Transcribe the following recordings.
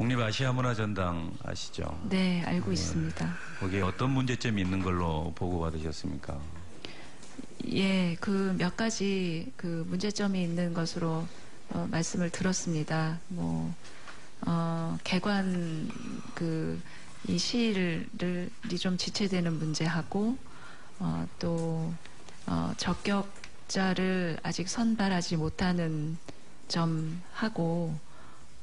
국립아시아문화전당 아시죠? 네, 알고 있습니다. 거기에 어떤 문제점이 있는 걸로 보고받으셨습니까? 예, 그 몇 가지 그 문제점이 있는 것으로 어, 말씀을 들었습니다. 뭐, 어, 개관 그, 이 시일이 좀 지체되는 문제하고, 어, 또, 어, 적격자를 아직 선발하지 못하는 점하고,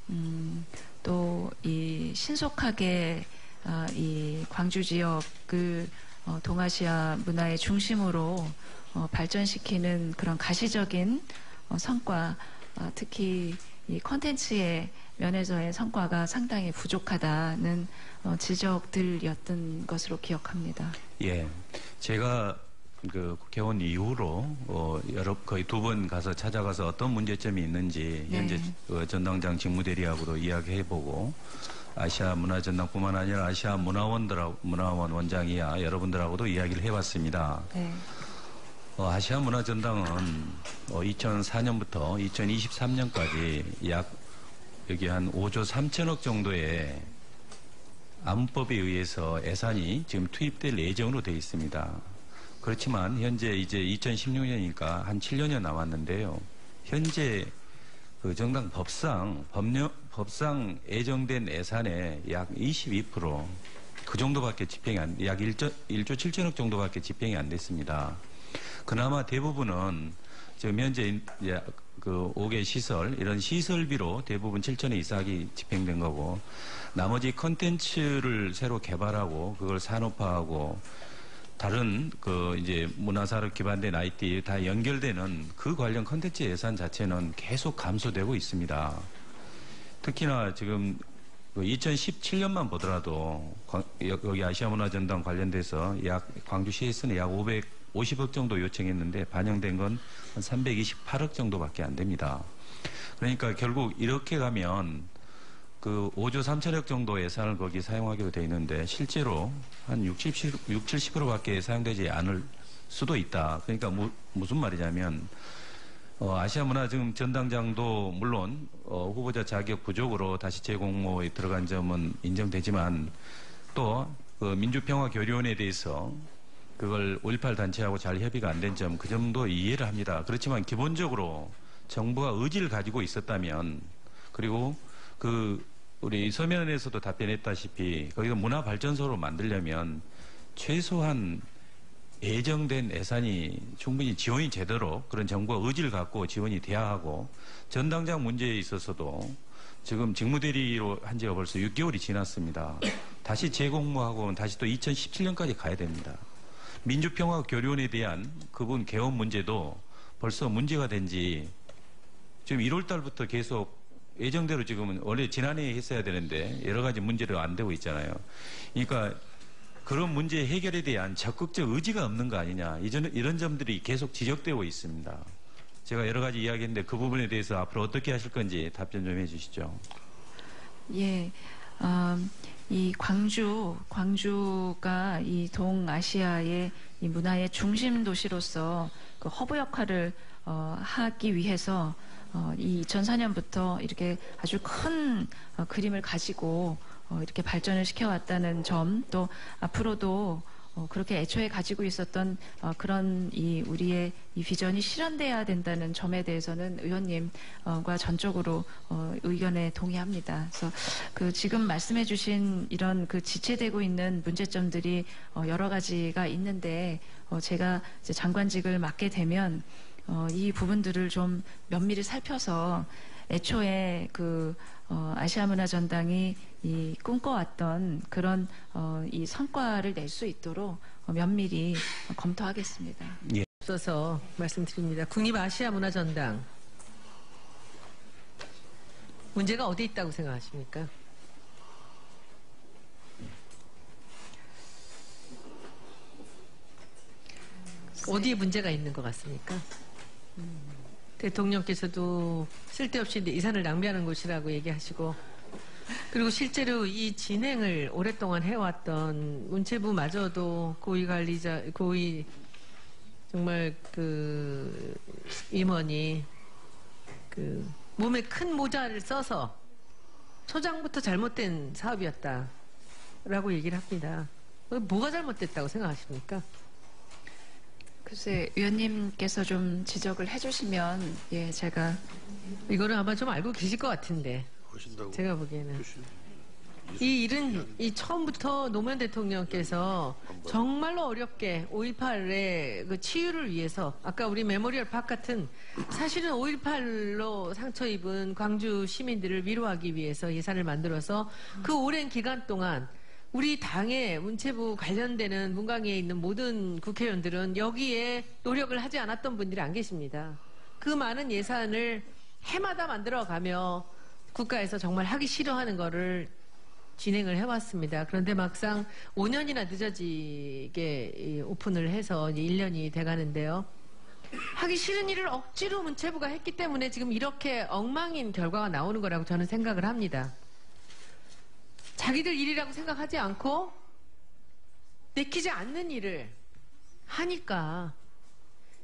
음, 또 이 신속하게 어, 이 광주 지역을 어, 동아시아 문화의 중심으로 어, 발전시키는 그런 가시적인 어, 성과, 어, 특히 이 컨텐츠의 면에서의 성과가 상당히 부족하다는 어, 지적들이었던 것으로 기억합니다. 예. 제가 그 개원 이후로 어, 여러 거의 두 번 가서 찾아가서 어떤 문제점이 있는지 네. 현재 어, 전당장 직무대리하고도 이야기해보고 아시아 문화전당뿐만 아니라 아시아 문화원들하고 문화원 원장이야 여러분들하고도 이야기를 해봤습니다. 네. 어, 아시아 문화전당은 어, 2004년부터 2023년까지 약 여기 한 5조 3천억 정도의 안법에 의해서 예산이 지금 투입될 예정으로 되어 있습니다. 그렇지만 현재 이제 2016년이니까 한 7년여 남았는데요. 현재 그 정당 법상 법령 법상 예정된 예산의 약 22%그 정도밖에 집행이 안, 약 1조, 1조 7천억 정도밖에 집행이 안 됐습니다. 그나마 대부분은 지금 현재 그 5개 시설 이런 시설비로 대부분 7천억 이상이 집행된 거고 나머지 컨텐츠를 새로 개발하고 그걸 산업화하고 다른 그 이제 문화사로 기반된 IT 다 연결되는 그 관련 컨텐츠 예산 자체는 계속 감소되고 있습니다. 특히나 지금 2017년만 보더라도 광- 여- 여기 아시아문화전당 관련돼서 약 광주시에서는 약 550억 정도 요청했는데 반영된 건 한 328억 정도밖에 안 됩니다. 그러니까 결국 이렇게 가면 그 5조 3천억 정도 예산을 거기 사용하기로 돼 있는데 실제로 한 60, 6, 70%밖에 사용되지 않을 수도 있다. 그러니까 무, 무슨 말이냐면 어, 아시아 문화 지금 전당장도 물론 어, 후보자 자격 부족으로 다시 재공모에 들어간 점은 인정되지만 또 그 민주평화교류원에 대해서 그걸 5.18 단체하고 잘 협의가 안 된 점 그 점도 이해를 합니다. 그렇지만 기본적으로 정부가 의지를 가지고 있었다면 그리고 그 우리 서면에서도 답변했다시피 거기가 문화발전소로 만들려면 최소한 예정된 예산이 충분히 지원이 제대로 그런 정부가 의지를 갖고 지원이 돼야 하고 전당장 문제에 있어서도 지금 직무대리로 한 지가 벌써 6개월이 지났습니다. 다시 재공모하고 다시 또 2017년까지 가야 됩니다. 민주평화교류원에 대한 그분 개원 문제도 벌써 문제가 된 지 지금 1월 달부터 계속 예정대로 지금은 원래 지난해에 했어야 되는데 여러 가지 문제로 안 되고 있잖아요. 그러니까 그런 문제 해결에 대한 적극적 의지가 없는 거 아니냐. 이전, 이런 점들이 계속 지적되고 있습니다. 제가 여러 가지 이야기했는데 그 부분에 대해서 앞으로 어떻게 하실 건지 답변 좀 해주시죠. 예, 음, 이 광주, 광주가 이 동아시아의 이 문화의 중심 도시로서 그 허브 역할을 어, 하기 위해서 어, 이 2004년부터 이렇게 아주 큰 어, 그림을 가지고 어, 이렇게 발전을 시켜왔다는 점, 또 앞으로도 어, 그렇게 애초에 가지고 있었던 어, 그런 이 우리의 이 비전이 실현돼야 된다는 점에 대해서는 의원님과 전적으로 어, 의견에 동의합니다. 그래서 그 지금 말씀해주신 이런 그 지체되고 있는 문제점들이 어, 여러 가지가 있는데 어, 제가 장관직을 맡게 되면 어, 이 부분들을 좀 면밀히 살펴서 애초에 그 어, 아시아문화전당이 이 꿈꿔왔던 그런 어, 이 성과를 낼 수 있도록 어, 면밀히 어, 검토하겠습니다. 예. 없어서 말씀드립니다. 국립아시아문화전당 문제가 어디 있다고 생각하십니까? 어디에 문제가 있는 것 같습니까? 대통령께서도 쓸데없이 예산을 낭비하는 곳이라고 얘기하시고 그리고 실제로 이 진행을 오랫동안 해왔던 문체부마저도 고위 관리자 고위 정말 그 임원이 그 몸에 큰 모자를 써서 초장부터 잘못된 사업이었다라고 얘기를 합니다. 뭐가 잘못됐다고 생각하십니까? 글쎄 위원님께서 좀 지적을 해주시면 예 제가 이거는 아마 좀 알고 계실 것 같은데. 하신다고 제가 보기에는. 이 일은 이 처음부터 노무현 대통령께서 정말로 어렵게 5.18의 그 치유를 위해서 아까 우리 메모리얼 팍 같은 사실은 5.18로 상처 입은 광주 시민들을 위로하기 위해서 예산을 만들어서 그 오랜 기간 동안 우리 당의 문체부 관련되는 문광위에 있는 모든 국회의원들은 여기에 노력을 하지 않았던 분들이 안 계십니다. 그 많은 예산을 해마다 만들어가며 국가에서 정말 하기 싫어하는 거를 진행을 해왔습니다. 그런데 막상 5년이나 늦어지게 이 오픈을 해서 이제 1년이 돼가는데요. 하기 싫은 일을 억지로 문체부가 했기 때문에 지금 이렇게 엉망인 결과가 나오는 거라고 저는 생각을 합니다. 자기들 일이라고 생각하지 않고 내키지 않는 일을 하니까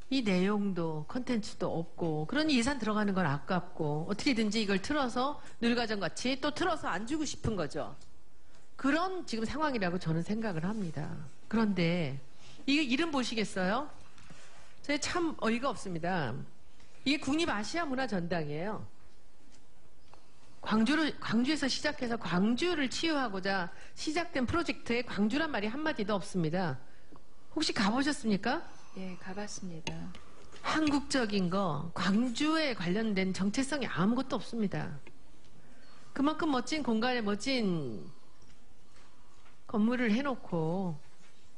이 내용도 컨텐츠도 없고 그러니 예산 들어가는 건 아깝고 어떻게든지 이걸 틀어서 늘가전같이 또 틀어서 안 주고 싶은 거죠. 그런 지금 상황이라고 저는 생각을 합니다. 그런데 이게 이름 보시겠어요? 저희 참 어이가 없습니다. 이게 국립 아시아 문화 전당이에요. 광주를 광주에서 시작해서 광주를 치유하고자 시작된 프로젝트에 광주란 말이 한 마디도 없습니다. 혹시 가보셨습니까? 예 가봤습니다. 한국적인 거 광주에 관련된 정체성이 아무것도 없습니다. 그만큼 멋진 공간에 멋진 건물을 해놓고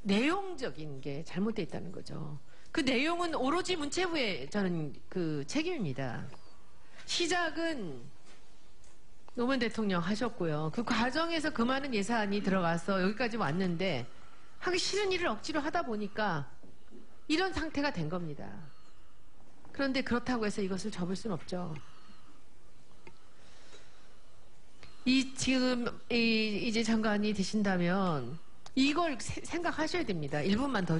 내용적인 게 잘못되어 있다는 거죠. 그 내용은 오로지 문체부의 저는 그 책임입니다. 시작은 노무현 대통령 하셨고요. 그 과정에서 그 많은 예산이 들어가서 여기까지 왔는데 하기 싫은 일을 억지로 하다 보니까 이런 상태가 된 겁니다. 그런데 그렇다고 해서 이것을 접을 수는 없죠. 이 지금 이, 이제 장관이 되신다면 이걸 세- 생각하셔야 됩니다. 1분만 더.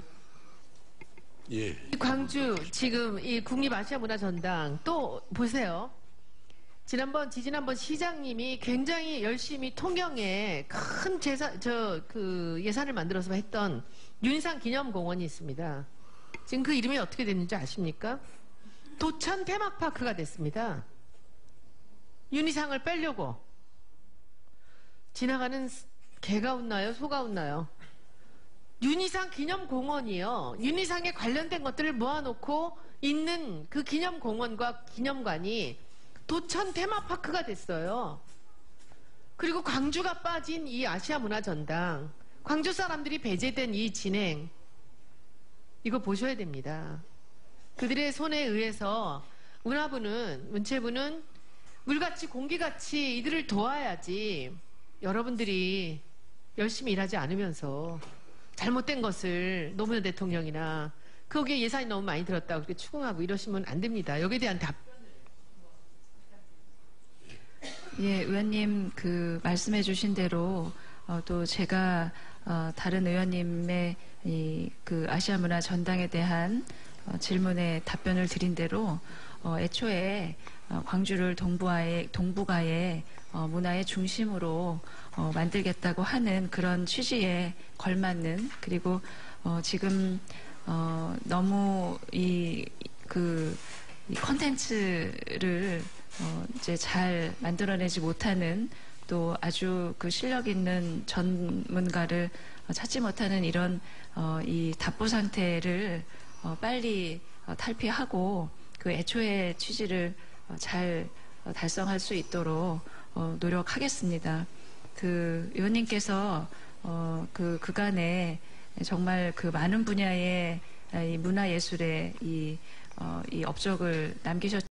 예. 이 광주 지금 이 국립아시아문화전당 또 보세요. 지난번 지지난번 시장님이 굉장히 열심히 통영에 큰 재산 저 그 예산을 만들어서 했던 윤상 기념공원이 있습니다. 지금 그 이름이 어떻게 됐는지 아십니까? 도천 테마파크가 됐습니다. 윤희상을 빼려고 지나가는 개가 웃나요? 소가 웃나요? 윤희상 기념공원이요. 윤희상에 관련된 것들을 모아놓고 있는 그 기념공원과 기념관이 도천 테마파크가 됐어요. 그리고 광주가 빠진 이 아시아 문화전당, 광주 사람들이 배제된 이 진행, 이거 보셔야 됩니다. 그들의 손에 의해서 문화부는, 문체부는 물같이 공기같이 이들을 도와야지 여러분들이 열심히 일하지 않으면서 잘못된 것을 노무현 대통령이나 거기에 예산이 너무 많이 들었다고 그렇게 추궁하고 이러시면 안 됩니다. 여기에 대한 답, 예, 의원님 그 말씀해 주신 대로 어, 또 제가 어, 다른 의원님의 이 그 아시아 문화 전당에 대한 어, 질문에 답변을 드린 대로 어, 애초에 어, 광주를 동부화의 동북아의 어, 문화의 중심으로 어, 만들겠다고 하는 그런 취지에 걸맞는 그리고 어, 지금 어, 너무 이그 이 컨텐츠를 어, 이제 잘 만들어내지 못하는 또 아주 그 실력 있는 전문가를 어, 찾지 못하는 이런 어, 이 답보 상태를 어, 빨리 어, 탈피하고 그 애초의 취지를 어, 잘 어, 달성할 수 있도록 어, 노력하겠습니다. 그 의원님께서 어, 그 그간에 정말 그 많은 분야의 이 문화예술의 이, 어, 이 업적을 남기셨.